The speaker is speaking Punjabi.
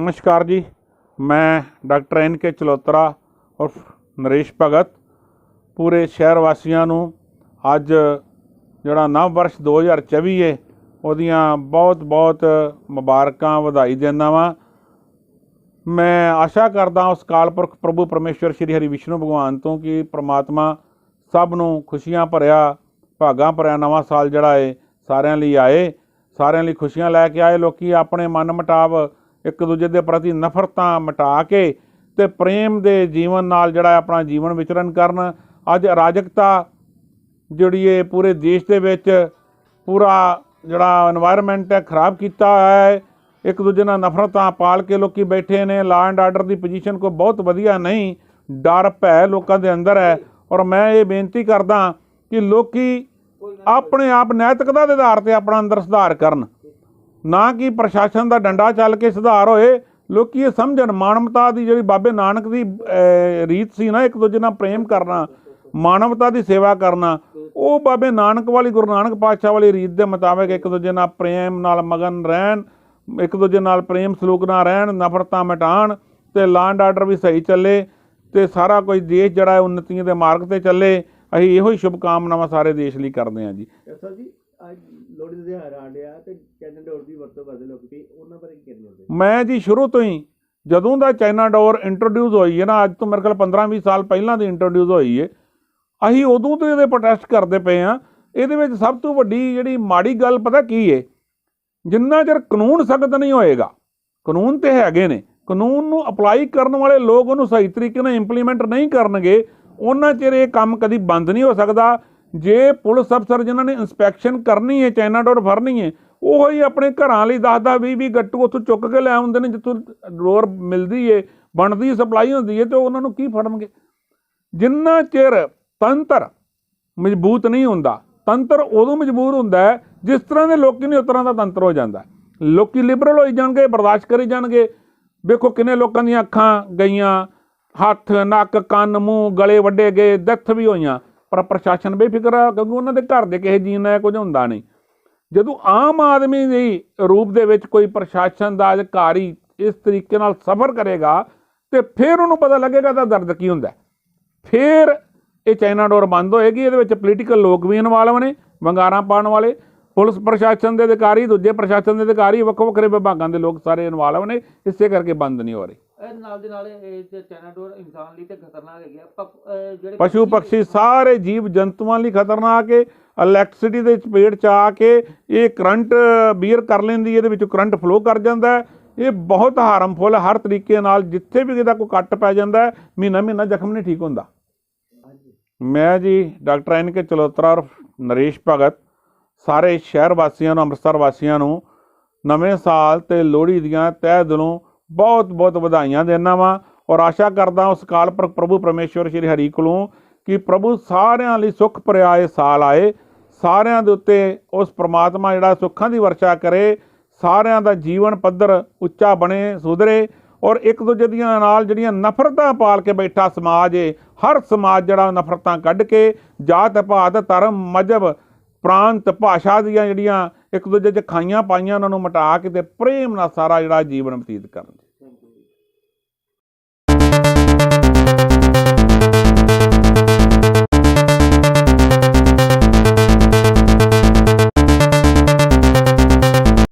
ਨਮਸਕਾਰ ਜੀ। ਮੈਂ ਡਾਕਟਰ ਐਨ ਕੇ ਚਲੋਤਰਾ ਉਰਫ ਨਰੇਸ਼ ਭਗਤ। ਪੂਰੇ ਸ਼ਹਿਰ ਵਾਸੀਆਂ ਨੂੰ ਅੱਜ ਜਿਹੜਾ ਨਵ ਵਰਸ਼ 2024 ਹੈ ਉਹਦੀਆਂ ਬਹੁਤ ਬਹੁਤ ਮੁਬਾਰਕਾਂ ਵਧਾਈ ਦਿੰਦਾ ਵਾਂ। ਮੈਂ ਆਸ਼ਾ ਕਰਦਾ ਉਸ ਕਾਲਪੁਰਖ ਪ੍ਰਭੂ ਪਰਮੇਸ਼ਵਰ ਸ਼੍ਰੀ ਹਰੀ ਵਿਸ਼ਨੂੰ ਭਗਵਾਨ ਤੋਂ ਕਿ ਪ੍ਰਮਾਤਮਾ ਸਭ ਨੂੰ ਖੁਸ਼ੀਆਂ ਭਰਿਆ, ਭਾਗਾਂ ਭਰਿਆ ਨਵਾਂ ਸਾਲ ਜਿਹੜਾ ਹੈ ਸਾਰਿਆਂ ਲਈ ਆਏ, ਸਾਰਿਆਂ ਲਈ ਖੁਸ਼ੀਆਂ ਲੈ ਕੇ ਆਏ। ਲੋਕੀ ਆਪਣੇ ਮਨ ਮਟਾਵ ਇੱਕ ਦੂਜੇ ਦੇ ਪ੍ਰਤੀ ਨਫ਼ਰਤਾਂ ਮਿਟਾ ਕੇ ਤੇ ਪ੍ਰੇਮ ਦੇ ਜੀਵਨ ਨਾਲ ਜਿਹੜਾ ਆਪਣਾ ਜੀਵਨ ਵਿਚਰਨ ਕਰਨ। ਅੱਜ ਅਰਾਜਕਤਾ ਜਿਹੜੀ ਇਹ ਪੂਰੇ ਦੇਸ਼ ਦੇ ਵਿੱਚ ਪੂਰਾ ਜਿਹੜਾ এনवायरमेंट ਹੈ ਖਰਾਬ ਕੀਤਾ ਹੋਇਆ ਹੈ। ਇੱਕ ਦੂਜੇ ਨਾਲ ਨਫ਼ਰਤਾਂ ਪਾਲ ਕੇ ਲੋਕੀ ਬੈਠੇ ਨੇ। Law and order the position ਕੋ ਬਹੁਤ ਵਧੀਆ ਨਹੀਂ, ਡਰ, ਭੈ ਲੋਕਾਂ ਦੇ ਅੰਦਰ ਹੈ। ਔਰ ਮੈਂ ਇਹ ਬੇਨਤੀ ਕਰਦਾ ਕਿ ਲੋਕੀ ਆਪਣੇ ਆਪ ਨੈਤਿਕਤਾ ਦੇ ਆਧਾਰ ਤੇ ਆਪਣਾ ਅੰਦਰ ਸੁਧਾਰ ਕਰਨ। ਨਾ ਕਿ ਪ੍ਰਸ਼ਾਸਨ ਦਾ ਡੰਡਾ ਚੱਲ ਕੇ ਸੁਧਾਰ ਹੋਏ। ਲੋਕੀ ਇਹ ਸਮਝਣ, ਮਾਨਵਤਾ ਦੀ ਜਿਹੜੀ ਬਾਬੇ ਨਾਨਕ ਦੀ ਰੀਤ ਸੀ ਨਾ, ਇੱਕ ਦੂਜੇ ਨਾਲ ਪ੍ਰੇਮ ਕਰਨਾ, ਮਾਨਵਤਾ ਦੀ ਸੇਵਾ ਕਰਨਾ, ਉਹ ਬਾਬੇ ਨਾਨਕ ਵਾਲੀ, ਗੁਰੂ ਨਾਨਕ ਪਾਤਸ਼ਾਹ ਵਾਲੀ ਰੀਤ ਦੇ ਮੁਤਾਬਕ ਇੱਕ ਦੂਜੇ ਨਾਲ ਪ੍ਰੇਮ ਨਾਲ ਮਗਨ ਰਹਿਣ, ਇੱਕ ਦੂਜੇ ਨਾਲ ਪ੍ਰੇਮ ਸਲੂਕ ਨਾਲ ਰਹਿਣ, ਨਫ਼ਰਤਾਂ ਮਿਟਾਉਣ ਤੇ ਲਾਂਡ ਆਰਡਰ ਵੀ ਸਹੀ ਚੱਲੇ ਤੇ ਸਾਰਾ ਕੁਝ ਦੇਸ਼ ਜਿਹੜਾ ਹੈ ਉન્નਤੀਆਂ ਦੇ ਮਾਰਗ ਤੇ ਚੱਲੇ। ਅਸੀਂ ਇਹੋ ਹੀ ਸ਼ੁਭ ਕਾਮਨਾਵਾਂ ਸਾਰੇ ਦੇਸ਼ ਲਈ ਕਰਦੇ ਹਾਂ ਜੀ ਅੱਜ ਲੋਹੜੀ ਦਾ ਤਿਉਹਾਰ ਆ ਰਿਹਾ ਤੇ ਚੈਨਲ ਡੋਰ ਦੀ ਵਰਤੋਂ ਕਰਦੇ ਲੋਕ ਵੀ ਉਹਨਾਂ ਬਾਰੇ ਕੀ ਕਹਿਣਾ ਚਾਹੁੰਦੇ? ਮੈਂ ਜੀ ਸ਼ੁਰੂ ਤੋਂ ਹੀ ਜਦੋਂ ਦਾ ਚਾਈਨਾ ਡੋਰ ਇੰਟਰੋਡਿਊਸ ਹੋਈ ਹੈ ਨਾ, ਅੱਜ ਤੋਂ ਮੇਰੇ ਖਿਆਲ 15-20 ਸਾਲ ਪਹਿਲਾਂ ਦੀ ਇੰਟਰੋਡਿਊਸ ਹੋਈ ਹੈ। ਅਸੀਂ ਉਦੋਂ ਤੋਂ ਇਹਦੇ ਪ੍ਰੋਟੈਸਟ ਕਰਦੇ ਪਏ ਆ ਇਹਦੇ ਵਿੱਚ ਸਭ ਤੋਂ ਵੱਡੀ ਜਿਹੜੀ ਮਾੜੀ ਗੱਲ ਪਤਾ ਕੀ ਹੈ? ਜਿੰਨਾ ਚਿਰ ਕਾਨੂੰਨ ਸਖਤ ਨਹੀਂ ਹੋਏਗਾ, ਕਾਨੂੰਨ ਤੇ ਹੈਗੇ ਨੇ, ਕਾਨੂੰਨ ਨੂੰ ਅਪਲਾਈ ਕਰਨ ਵਾਲੇ ਲੋਕ ਉਹਨੂੰ ਸਹੀ ਤਰੀਕੇ ਨਾਲ ਇੰਪਲੀਮੈਂਟ ਨਹੀਂ ਕਰਨਗੇ, ਉਹਨਾਂ ਚਿਰ ਇਹ ਕੰਮ ਕਦੀ ਬੰਦ ਨਹੀਂ ਹੋ ਸਕਦਾ। ਜੇ ਪੁਲਿਸ ਅਫਸਰ ਜਿਨ੍ਹਾਂ ਨੇ ਇਨਸਪੈਕਸ਼ਨ ਕਰਨੀ ਹੈ, ਚਾਈਨਾ ਡੋਰ ਫੜਨੀ ਹੈ, ਉਹ ਹੀ ਆਪਣੇ ਘਰਾਂ ਲਈ 10-10 20-20 ਗੱਟੂ ਉੱਥੋਂ ਚੁੱਕ ਕੇ ਲੈ ਆਉਂਦੇ ਨੇ, ਜਿੱਥੋਂ ਡੋਰ ਮਿਲਦੀ ਏ, ਬਣਦੀ ਸਪਲਾਈ ਹੁੰਦੀ ਏ, ਤੇ ਉਹਨਾਂ ਨੂੰ ਕੀ ਫੜਨਗੇ? ਜਿੰਨਾ ਚਿਰ ਤੰਤਰ ਮਜ਼ਬੂਤ ਨਹੀਂ ਹੁੰਦਾ, ਤੰਤਰ ਉਦੋਂ ਮਜ਼ਬੂਤ ਹੁੰਦਾ ਜਿਸ ਤਰ੍ਹਾਂ ਦੇ ਲੋਕੀ ਨੇ, ਉਸ ਤਰ੍ਹਾਂ ਦਾ ਤੰਤਰ ਹੋ ਜਾਂਦਾ ਹੈ। ਲੋਕੀ ਲਿਬਰਲ ਹੋਈ ਜਾਣਗੇ, ਬਰਦਾਸ਼ਤ ਕਰੀ ਜਾਣਗੇ। ਵੇਖੋ ਕਿੰਨੇ ਲੋਕਾਂ ਦੀਆਂ ਅੱਖਾਂ ਗਈਆਂ, ਹੱਥ, ਨੱਕ, ਕੰਨ, ਮੂੰਹ, ਗਲੇ ਵੱਡੇ ਗਏ ਡੈਥ ਵੀ ਹੋਈਆਂ। ਪਰ ਪ੍ਰਸ਼ਾਸਨ ਬੇਫਿਕਰ ਆ, ਕਿਉਂਕਿ ਉਹਨਾਂ ਦੇ ਘਰ ਦੇ ਕਿਸੇ ਜੀਨ ਨਾਲ ਕੁਝ ਹੁੰਦਾ ਨਹੀਂ। ਜਦੋਂ ਆਮ ਆਦਮੀ ਦੀ ਰੂਪ ਦੇ ਵਿੱਚ ਕੋਈ ਪ੍ਰਸ਼ਾਸਨ ਦਾ ਅਧਿਕਾਰੀ ਇਸ ਤਰੀਕੇ ਨਾਲ ਸਫਰ ਕਰੇਗਾ ਤੇ ਫਿਰ ਉਹਨੂੰ ਪਤਾ ਲੱਗੇਗਾ ਤਾਂ ਦਰਦ ਕੀ ਹੁੰਦਾ। ਫਿਰ ਇਹ ਚਾਈਨਾ ਡੋਰ ਬੰਦ ਹੋਏਗੀ, ਇਹਦੇ ਵਿੱਚ ਪੋਲੀਟੀਕਲ ਲੋਕ ਵੀ ਇਨਵਾਲਵ ਨੇ, ਵੰਗਾਰਾਂ ਪਾਉਣ ਵਾਲੇ, ਪੁਲਿਸ ਪ੍ਰਸ਼ਾਸਨ ਦੇ ਅਧਿਕਾਰੀ, ਦੂਜੇ ਪ੍ਰਸ਼ਾਸਨ ਦੇ ਅਧਿਕਾਰੀ ਵੱਖੋ ਵੱਖਰੇ ਵਿਭਾਗਾਂ ਦੇ ਲੋਕ ਸਾਰੇ ਇਨਵਾਲਵ ਨੇ, ਇਸੇ ਕਰਕੇ ਬੰਦ ਨਹੀਂ ਹੋ ਰਹੀ। ਇਹ ਨਾਲ ਦੇ ਨਾਲ ਇਹ ਤੇ ਚਾਈਨਾ ਡੋਰ ਇਨਸਾਨ ਲਈ ਤੇ ਖਤਰਨਾਕ ਹੈਗੀ ਆ। ਜਿਹੜੇ ਪਸ਼ੂ ਪੰਛੀ ਸਾਰੇ ਜੀਵ ਜੰਤੂਆਂ ਲਈ ਖਤਰਨਾਕ ਹੈ ਇਲੈਕਟ੍ਰਿਸਿਟੀ ਦੇ ਚਪੇੜ ਚ ਆ ਕੇ ਇਹ ਕਰੰਟ ਬੀਅਰ ਕਰ ਲੈਂਦੀ ਇਹਦੇ ਵਿੱਚੋਂ ਕਰੰਟ ਫਲੋ ਕਰ ਜਾਂਦਾ ਇਹ ਬਹੁਤ ਹਾਰਮਫੁਲ ਹਰ ਤਰੀਕੇ ਨਾਲ ਜਿੱਥੇ ਵੀ ਕਿਦਾ ਕੋਈ ਕੱਟ ਪੈ ਜਾਂਦਾ ਮਹੀਨਾ ਮਹੀਨਾ ਜ਼ਖਮ ਨਹੀਂ ਠੀਕ ਹੁੰਦਾ। ਮੈਂ ਜੀ ਡਾਕਟਰ ਐਨ ਕੇ ਚਲੋਤਰਾ ਔਰ ਨਰੇਸ਼ ਭਗਤ ਸਾਰੇ ਸ਼ਹਿਰ ਵਾਸੀਆਂ ਨੂੰ ਅੰਮ੍ਰਿਤਸਰ ਵਾਸੀਆਂ ਨੂੰ ਨਵੇਂ ਸਾਲ ਤੇ ਲੋਹੜੀ ਦੀਆਂ ਤਹਿ ਦਿਲੋਂ ਬਹੁਤ ਬਹੁਤ ਵਧਾਈਆਂ ਦੇਣਾ ਵਾਂ ਔਰ ਆਸ਼ਾ ਕਰਦਾ ਉਸ ਕਾਲ ਪ੍ਰਭੂ ਪਰਮੇਸ਼ਵਰ ਸ਼੍ਰੀ ਹਰੀ ਕੋਲੋਂ ਕਿ ਪ੍ਰਭੂ ਸਾਰਿਆਂ ਲਈ ਸੁੱਖ ਭਰਿਆ ਸਾਲ ਆਏ, ਸਾਰਿਆਂ ਦੇ ਉੱਤੇ ਉਸ ਪ੍ਰਮਾਤਮਾ ਜਿਹੜਾ ਸੁੱਖਾਂ ਦੀ ਵਰਸ਼ਾ ਕਰੇ, ਸਾਰਿਆਂ ਦਾ ਜੀਵਨ ਪੱਧਰ ਉੱਚਾ ਬਣੇ, ਸੁਧਰੇ ਔਰ ਇੱਕ ਦੂਜੇ ਦੀਆਂ ਨਾਲ ਜਿਹੜੀਆਂ ਨਫ਼ਰਤਾਂ ਪਾਲ ਕੇ ਬੈਠਾ ਸਮਾਜ ਏ, ਹਰ ਸਮਾਜ ਜਿਹੜਾ ਨਫ਼ਰਤਾਂ ਕੱਢ ਕੇ ਜਾਤ ਪਾਤ ਧਰਮ, ਮਜਬ, ਪ੍ਰਾਂਤ, ਭਾਸ਼ਾ ਦੀਆਂ ਜਿਹੜੀਆਂ ਇੱਕ ਦੂਜੇ 'ਚ ਖਾਈਆਂ ਪਾਈਆਂ ਉਹਨਾਂ ਨੂੰ ਮਿਟਾ ਕੇ ਤੇ ਪ੍ਰੇਮ ਨਾਲ ਸਾਰਾ ਜਿਹੜਾ ਜੀਵਨ ਬਤੀਤ ਕਰਨ।